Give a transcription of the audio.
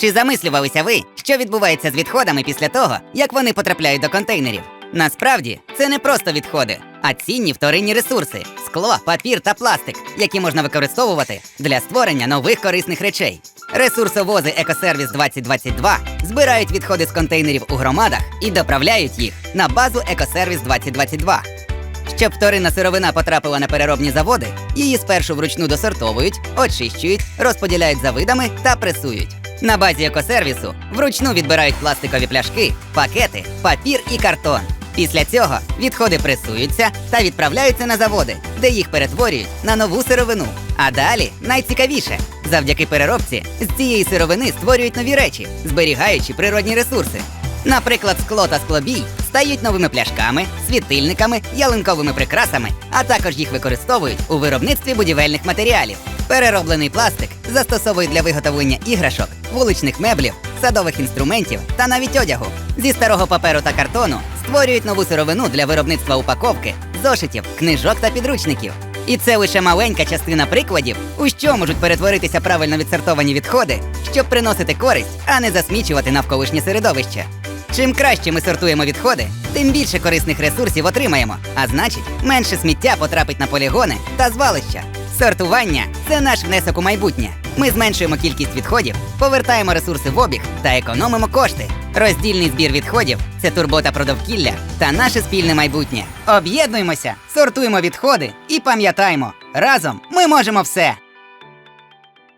Чи замислювалися ви, що відбувається з відходами після того, як вони потрапляють до контейнерів? Насправді це не просто відходи, а цінні вторинні ресурси скло, папір та пластик, які можна використовувати для створення нових корисних речей. Ресурсовози Екосервіс 2022 збирають відходи з контейнерів у громадах і доправляють їх на базу Екосервіс 2022. Щоб вторинна сировина потрапила на переробні заводи, її спершу вручну досортовують, очищують, розподіляють за видами та пресують. На базі екосервісу вручну відбирають пластикові пляшки, пакети, папір і картон. Після цього відходи пресуються та відправляються на заводи, де їх перетворюють на нову сировину. А далі найцікавіше: завдяки переробці з цієї сировини створюють нові речі, зберігаючи природні ресурси. Наприклад, скло та склобій стають новими пляшками, світильниками, ялинковими прикрасами, а також їх використовують у виробництві будівельних матеріалів. Перероблений пластик застосовують для виготовлення іграшок, вуличних меблів, садових інструментів та навіть одягу. Зі старого паперу та картону створюють нову сировину для виробництва упаковки, зошитів, книжок та підручників. І це лише маленька частина прикладів, у що можуть перетворитися правильно відсортовані відходи, щоб приносити користь, а не засмічувати навколишнє середовище. Чим краще ми сортуємо відходи, тим більше корисних ресурсів отримаємо, а значить, менше сміття потрапить на полігони та звалища. Сортування це наш внесок у майбутнє. Ми зменшуємо кількість відходів, повертаємо ресурси в обіг та економимо кошти. Роздільний збір відходів це турбота про довкілля та наше спільне майбутнє. Об'єднуємося, сортуємо відходи і пам'ятаємо, разом ми можемо все.